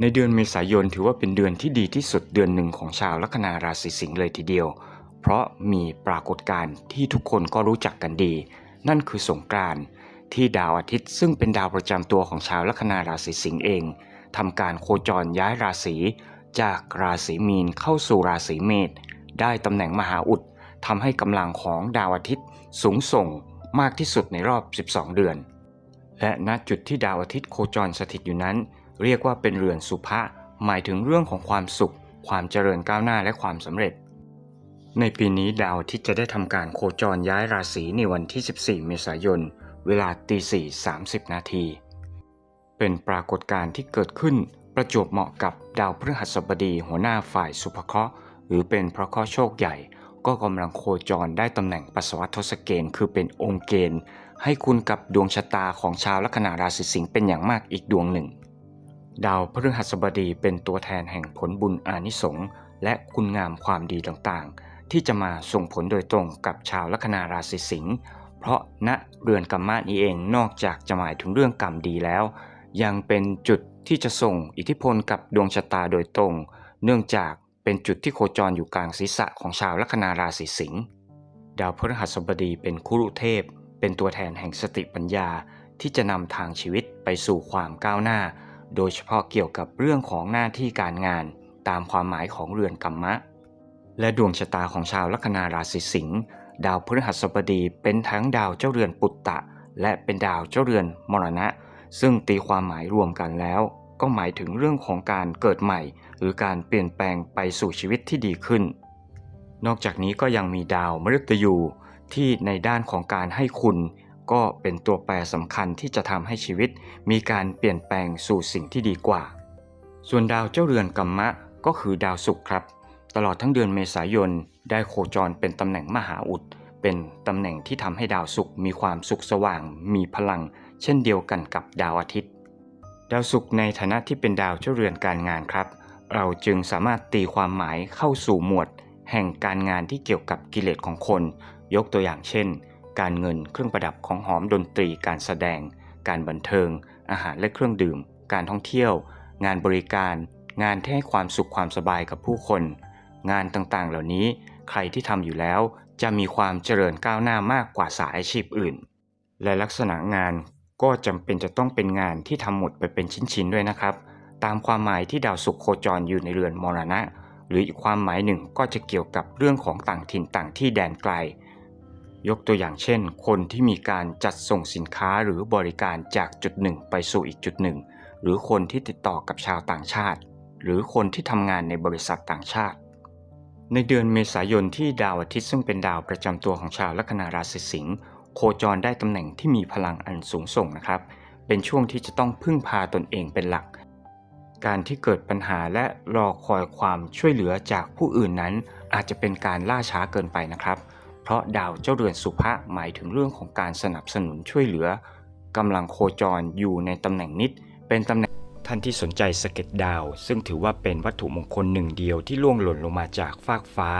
ในเดือนเมษายนถือว่าเป็นเดือนที่ดีที่สุดเดือนหนึ่งของชาวลัคนาราศีสิงห์เลยทีเดียว เพราะมีปรากฏการณ์ที่ทุกคนก็รู้จักกันดี นั่นคือสงกรานต์ที่ดาวอาทิตย์ซึ่งเป็นดาวประจำตัวของชาวลัคนาราศีสิงห์เองทำการโคจรย้ายราศีจากราศีมีนเข้าสู่ราศีเมษได้ตำแหน่งมหาอุดทำให้กำลังของดาวอาทิตย์สูงส่งมากที่สุดในรอบ 12 เดือน และณจุดที่ดาวอาทิตย์โคจรสถิตอยู่นั้น เรียกว่าเป็นเรือนสุภะหมายถึงเรื่องของความสุข ความเจริญก้าวหน้าและความสำเร็จ ในปีนี้ดาวทิตย์จะได้ทำการโคจรย้ายราศีในวันที่ 14 เมษายน เวลาตี4 30 นาที เป็นปรากฏการณ์ที่เกิดขึ้นประจวบเหมาะกับดาวพฤหัสบดีหัวหน้าฝ่ายสุภเคราะห์หรือเป็นพระเคราะห์โชคใหญ่ ก็กำลังโคจรได้ตำแหน่งปัสสาวะทศเกณฑ์คือเป็นองค์เกณฑ์ ให้คุณกับดวงชะตาของชาวลัคนาราศีสิงห์เป็นอย่างมากอีกดวงหนึ่ง ดาวพฤหัสบดีเป็นตัวแทนแห่งผลบุญอานิสงส์และคุณงามความดีต่างๆ ที่จะมาส่งผลโดยตรงกับชาวลัคนาราศีสิงห์เพราะณเรือนกรรมะนี้เองนอกจากจะหมายถึงเรื่องกรรมดีแล้ว ยังเป็นจุดที่จะส่งอิทธิพลกับดวงชะตาโดยตรง เนื่องจากเป็นจุดที่โคจรอยู่กลางศีรษะของชาวลัคนาราศีสิงห์ดาวพฤหัสบดีเป็นคุรุเทพ เป็นตัวแทนแห่งสติปัญญาที่จะนำทางชีวิตไปสู่ความก้าวหน้า โดยเฉพาะเกี่ยวกับเรื่องของหน้าที่การงานตามความหมายของเรือนกรรมะ และดวงชะตาของชาวลัคนาราศีสิงห์ดาวพฤหัสบดีเป็นทั้งดาวเจ้าเรือนปุตตะ และเป็นดาวเจ้าเรือนมรณะ ซึ่งตีความหมายรวมกันแล้ว ก็หมายถึงเรื่องของการเกิดใหม่ หรือการเปลี่ยนแปลงไปสู่ชีวิตที่ดีขึ้น นอกจากนี้ก็ยังมีดาวมฤตยูที่ในด้านของการให้คุณ ก็เป็นตัวแปรสำคัญที่จะทำให้ชีวิต มีการเปลี่ยนแปลงสู่สิ่งที่ดีกว่า ส่วนดาวเจ้าเรือนกัมมะก็คือดาวศุกร์ครับ ตลอดทั้งเดือนเมษายนได้โคจรเป็นตำแหน่งมหาอุด เป็นตำแหน่งที่ทำให้ดาวศุกร์มีความสุขสว่าง มีพลัง เช่นเดียวกันกับดาวอาทิตย์ ดาวศุกร์ในฐานะที่เป็นดาวเจ้าเรือนการงานครับ เราจึงสามารถตีความหมายเข้าสู่หมวด แห่งการงานที่เกี่ยวกับกิเลสของคน ยกตัวอย่างเช่น การเงินเครื่องประดับของหอมดนตรีการแสดง การบันเทิง อาหารและเครื่องดื่ม การท่องเที่ยว งานบริการ งานที่ให้ความสุขความสบายกับผู้คน งานต่างๆ เหล่านี้ใครที่ทำอยู่แล้วจะมีความเจริญก้าวหน้ามากกว่าสายอาชีพอื่น และลักษณะงานก็จำเป็นจะต้องเป็นงานที่ทำหมดไปเป็นชิ้นๆด้วยนะครับ ตามความหมายที่ดาวศุกร์โคจรอยู่ในเรือนมรณะ หรืออีกความหมายหนึ่งก็จะเกี่ยวกับเรื่องของต่างถิ่นต่างที่แดนไกล ยกตัวอย่างเช่น คนที่มีการจัดส่งสินค้าหรือบริการจากจุดหนึ่งไปสู่อีกจุดหนึ่ง หรือคนที่ติดต่อกับชาวต่างชาติ หรือคนที่ทำงานในบริษัทต่างชาติ ในเดือนเมษายนที่ดาวอาทิตย์ซึ่งเป็นดาวประจำตัวของชาวลัคนาราศีสิงห์โคจรได้ตำแหน่งที่มีพลังอันสูงส่งนะครับ เป็นช่วงที่จะต้องพึ่งพาตนเองเป็นหลัก การที่เกิดปัญหาและรอคอยความช่วยเหลือจากผู้อื่นนั้น อาจจะเป็นการล่าช้าเกินไปนะครับเพราะดาวเจ้าเรือนสุภะหมายถึงเรื่องของการสนับสนุนช่วยเหลือกำลังโคจรอยู่ในตำแหน่งนิด เป็นตำแหน่งท่านที่สนใจสเก็ตดาว ซึ่งถือว่าเป็นวัตถุมงคลหนึ่งเดียวที่ล่วงหล่นลงมาจากฟากฟ้า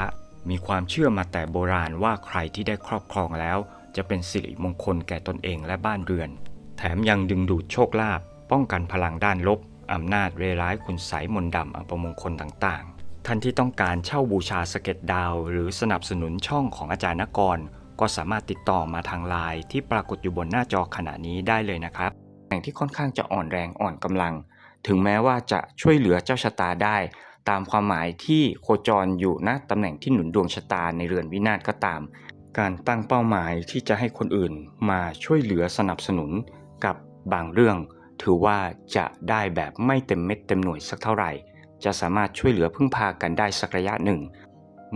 มีความเชื่อมาแต่โบราณว่าใครที่ได้ครอบครองแล้ว จะเป็นสิริมงคลแก่ตนเองและบ้านเรือน แถมยังดึงดูดโชคลาภป้องกันพลังด้านลบอำนาจเรร้ายคุณไสยมนต์ดำอัปมงคลต่าง ท่านที่ต้องการเช่าบูชาสเก็ตดาว หรือสนับสนุนช่องของอาจารย์นกร ก็สามารถติดต่อมาทางไลน์ที่ปรากฏอยู่บนหน้าจอขณะนี้ได้เลยนะครับ แห่งที่ค่อนข้างจะอ่อนแรงอ่อนกำลัง ถึงแม้ว่าจะช่วยเหลือเจ้าชะตาได้ ตามความหมายที่โคจรอยู่ณตำแหน่งที่หนุนดวงชะตาในเรือนวินาศก็ตาม การตั้งเป้าหมายที่จะให้คนอื่นมาช่วยเหลือสนับสนุนกับบางเรื่อง ถือว่าจะได้แบบไม่เต็มเม็ดเต็มหน่วยสักเท่าไหร่ จะสามารถช่วยเหลือพึ่งพากันได้สักระยะหนึ่ง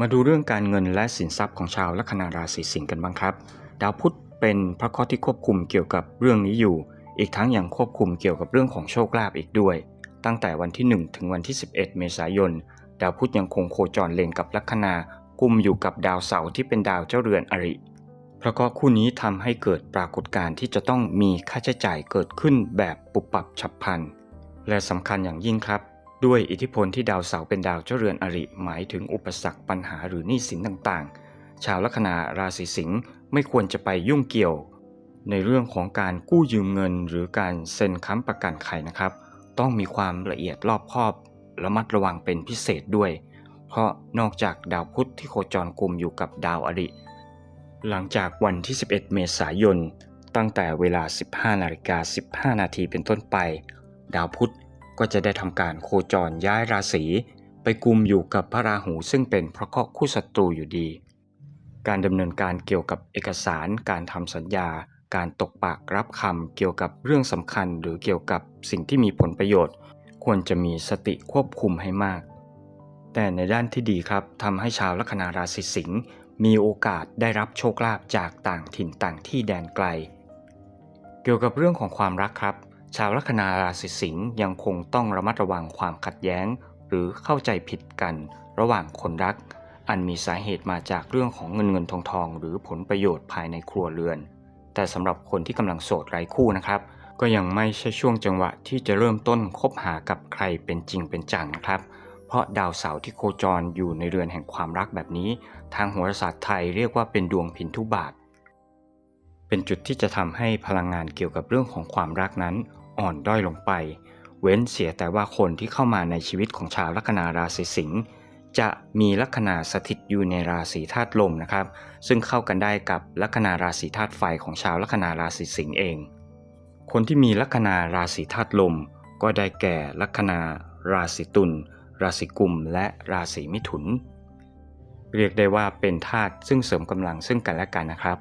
มาดูเรื่องการเงินและสินทรัพย์ของชาวลัคนาราศีสิงห์กันบ้างครับ ดาวพุธเป็นพระเคราะห์ที่ควบคุมเกี่ยวกับเรื่องนี้อยู่ อีกทั้งยังควบคุมเกี่ยวกับเรื่องของโชคลาภอีกด้วย ตั้งแต่วันที่ 1 ถึงวันที่ 11 เมษายน ดาวพุธยังคงโคจรเลนกับลัคนากุมอยู่กับดาวเสาร์ที่เป็นดาวเจ้าเรือนอริเพราะก็คู่นี้ทำให้เกิดปรากฏการณ์ที่จะต้องมีค่าใช้จ่ายเกิดขึ้นแบบปุบปับฉับพลัน และสำคัญอย่างยิ่งครับ ด้วยอิทธิพลที่ดาวเสาร์เป็นดาวเจ้าเรือนอริ หมายถึงอุปสรรคปัญหาหรือหนี้สินต่างๆ ชาวลัคนาราศีสิงห์ไม่ควรจะไปยุ่งเกี่ยว ในเรื่องของการกู้ยืมเงิน หรือการเซ็นค้ำประกันใครนะครับ ต้องมีความละเอียดรอบคอบระมัดระวังเป็นพิเศษด้วย เพราะนอกจากดาวพุธที่โคจรกลุ่มอยู่กับดาวอริ หลังจากวันที่ 11 เมษายน ตั้งแต่เวลา 15นาฬิกา15 นาทีเป็นต้นไป ดาวพุธ ก็จะได้ทำการโคจรย้ายราศีไปกุมอยู่กับพระราหูซึ่งเป็นพระเคราะห์คู่ศัตรูอยู่ดี การดำเนินการเกี่ยวกับเอกสาร การทำสัญญา การตกปากรับคำเกี่ยวกับเรื่องสำคัญ หรือเกี่ยวกับสิ่งที่มีผลประโยชน์ ควรจะมีสติควบคุมให้มาก แต่ในด้านที่ดีครับทำให้ชาวลัคนาราศีสิงห์มีโอกาสได้รับโชคลาภจากต่างถิ่นต่างที่แดนไกล เกี่ยวกับเรื่องของความรักครับ ชาวลัคนาราศีสิงห์ยังคงต้องระมัดระวังความขัดแย้ง หรือเข้าใจผิดกันระหว่างคนรัก อันมีสาเหตุมาจากเรื่องของเงินเงินทองทอง หรือผลประโยชน์ภายในครัวเรือน แต่สำหรับคนที่กำลังโสดไร้คู่นะครับ ก็ยังไม่ใช่ช่วงจังหวะที่จะเริ่มต้นคบหากับใครเป็นจริงเป็นจังนะครับ เพราะดาวเสาร์ที่โคจรอยู่ในเรือนแห่งความรักแบบนี้ ทางโหราศาสตร์ไทยเรียกว่าเป็นดวงพินทุบาท เป็นจุดที่จะทำให้พลังงานเกี่ยวกับเรื่องของความรักนั้นอ่อนด้อยลงไป เว้นเสียแต่ว่าคนที่เข้ามาในชีวิตของชาวลัคนาราศีสิงห์จะมีลัคนาสถิตอยู่ในราศีธาตุลมนะครับ ซึ่งเข้ากันได้กับลัคนาราศีธาตุไฟของชาวลัคนาราศีสิงห์เอง คนที่มีลัคนาราศีธาตุลม ก็ได้แก่ลัคนาราศีตุลราศีกุมและราศีมิถุน เรียกได้ว่าเป็นธาตุซึ่งเสริมกำลังซึ่งกันและกันนะครับ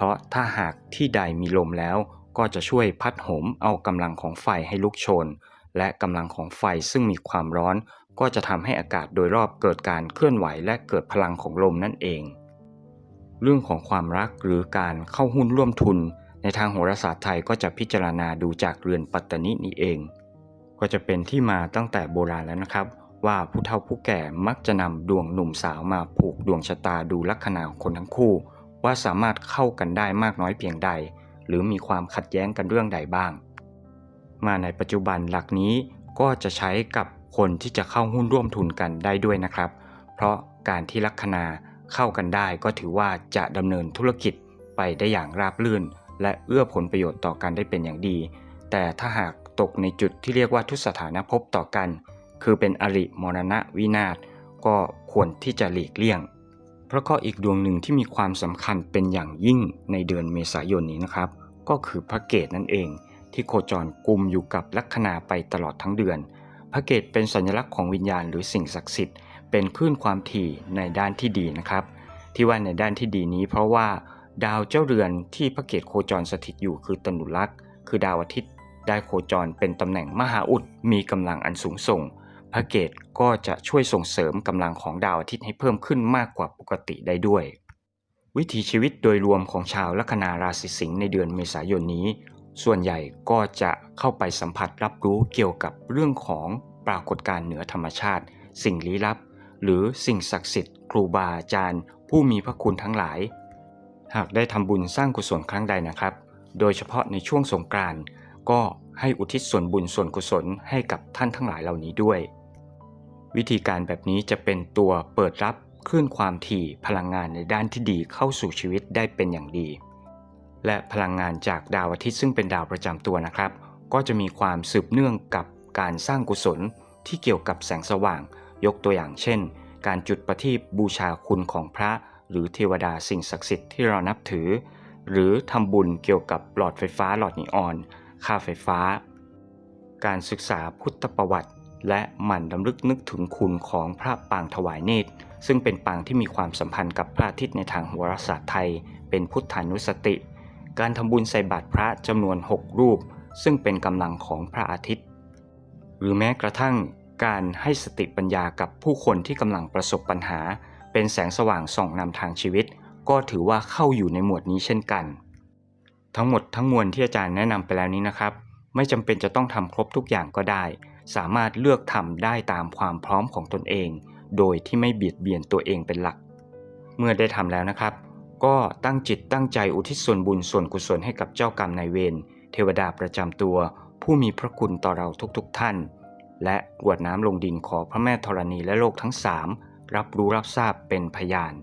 เพราะถ้าหากที่ใดมีลมแล้ว ก็จะช่วยพัดโหมเอากำลังของไฟให้ลุกโชน และกำลังของไฟซึ่งมีความร้อน ก็จะทำให้อากาศโดยรอบเกิดการเคลื่อนไหวและเกิดพลังของลมนั่นเอง เรื่องของความรักหรือการเข้าหุ้นร่วมทุน ในทางโหราศาสตร์ไทยก็จะพิจารณาดูจากเรือนปัตตนินี่เอง ก็จะเป็นที่มาตั้งแต่โบราณแล้วนะครับว่าผู้เฒ่าผู้แก่มักจะนำดวงหนุ่มสาวมาผูกดวงชะตาดูลัคนาของคนทั้งคู่ ว่าสามารถเข้ากันได้มากน้อยเพียงใด หรือมีความขัดแย้งกันเรื่องใดบ้าง มาในปัจจุบันหลักนี้ก็จะใช้กับคนที่จะเข้าหุ้นร่วมทุนกันได้ด้วยนะครับ เพราะการที่ลัคนาเข้ากันได้ก็ถือว่าจะดำเนินธุรกิจไปได้อย่างราบรื่น และเอื้อผลประโยชน์ต่อกันได้เป็นอย่างดี แต่ถ้าหากตกในจุดที่เรียกว่าทุสถานภพต่อกัน คือเป็นอริมรณะวินาศก็ควรที่จะหลีกเลี่ยง เพราะก็อีกดวงหนึ่งที่มีความสำคัญเป็นอย่างยิ่งในเดือนเมษายนนี้นะครับ ก็คือพระเกตนั่นเอง ที่โคจรกลุ่มอยู่กับลัคนาไปตลอดทั้งเดือน พระเกตเป็นสัญลักษณ์ของวิญญาณหรือสิ่งศักดิ์สิทธิ์เป็นคลื่นความถี่ในด้านที่ดีนะครับ ที่ว่าในด้านที่ดีนี้ เพราะว่า ดาวเจ้าเรือนที่พระเกตโคจรสถิตอยู่คือตนุลักษ์คือดาวอาทิตย์ได้โคจรเป็นตำแหน่งมหาอุดมีกำลังอันสูงส่ง พระเกตก็จะช่วยส่งเสริมกำลังของดาวอาทิตย์ให้เพิ่มขึ้นมากกว่าปกติได้ด้วย วิถีชีวิตโดยรวมของชาวลัคนาราศีสิงห์ในเดือนเมษายนนี้ ส่วนใหญ่ก็จะเข้าไปสัมผัสรับรู้เกี่ยวกับเรื่องของปรากฏการณ์เหนือธรรมชาติ สิ่งลี้ลับ หรือสิ่งศักดิ์สิทธิ์ ครูบาอาจารย์ ผู้มีพระคุณทั้งหลาย หากได้ทำบุญสร้างกุศลครั้งใดนะครับ โดยเฉพาะในช่วงสงกรานต์ก็ให้อุทิศส่วนบุญส่วนกุศลให้กับท่านทั้งหลายเหล่านี้ด้วย วิธีการแบบนี้จะเป็นตัวเปิดรับคลื่นความถี่พลังงานในด้านที่ดีเข้าสู่ชีวิตได้เป็นอย่างดี และพลังงานจากดาวอาทิตย์ซึ่งเป็นดาวประจำตัวนะครับ ก็จะมีความสืบเนื่องกับการสร้างกุศลที่เกี่ยวกับแสงสว่าง ยกตัวอย่างเช่น การจุดประทีปบูชาคุณของพระ หรือเทวดาสิ่งศักดิ์สิทธิ์ที่เรานับถือ หรือทำบุญเกี่ยวกับหลอดไฟฟ้าหลอดนีออน ค่าไฟฟ้า การศึกษาพุทธประวัติ และหมั่นดำลึกนึกถึงคุณของพระปางถวายเนตร ซึ่งเป็นปางที่มีความสัมพันธ์กับพระอาทิตย์ในทางโหราศาสตร์ไทย เป็นพุทธานุสติ การทำบุญใส่บาตรพระจำนวน 6 รูป ซึ่งเป็นกำลังของพระอาทิตย์ หรือแม้กระทั่งการให้สติปัญญากับผู้คนที่กำลังประสบปัญหา เป็นแสงสว่างส่องนำทางชีวิต ก็ถือว่าเข้าอยู่ในหมวดนี้เช่นกัน ทั้งหมดทั้งมวลที่อาจารย์แนะนำไปแล้วนี้นะครับ ไม่จำเป็นจะต้องทำครบทุกอย่างก็ได้ สามารถเลือกทำได้ตามความพร้อมของตนเอง โดยที่ไม่เบียดเบียนตัวเองเป็นหลัก เมื่อได้ทำแล้วนะครับ ก็ตั้งจิตตั้งใจอุทิศส่วนบุญส่วนกุศลให้กับเจ้ากรรมนายเวรเทวดาประจำตัว ผู้มีพระคุณต่อเราทุกๆทท่าน และกรวดน้ำลงดินขอพระแม่ธรณีและโลกทั้งสามรับรู้รับทราบเป็นพยาน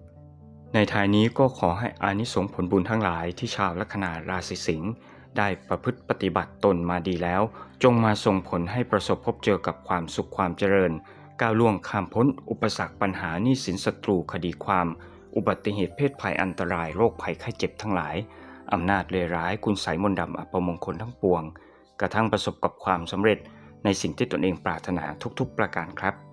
ในท้ายนี้ก็ขอให้อานิสงส์ผลบุญทั้งหลายที่ชาวลัคนาราศีสิงห์ ได้ประพฤติปฏิบัติตนมาดีแล้ว จงมาส่งผลให้ประสบพบเจอกับความสุขความเจริญ ก้าวล่วงข้ามพ้น อุปสรรคปัญหาหนี้สินศัตรูคดีความ อุบัติเหตุเพศภัยอันตรายโรคภัยไข้เจ็บทั้งหลาย อำนาจเลร้ายคุณไสยมนต์ดำอัปมงคลทั้งปวง กระทั่งประสบกับความสำเร็จในสิ่งที่ตนเองปรารถนาทุกๆประการครับ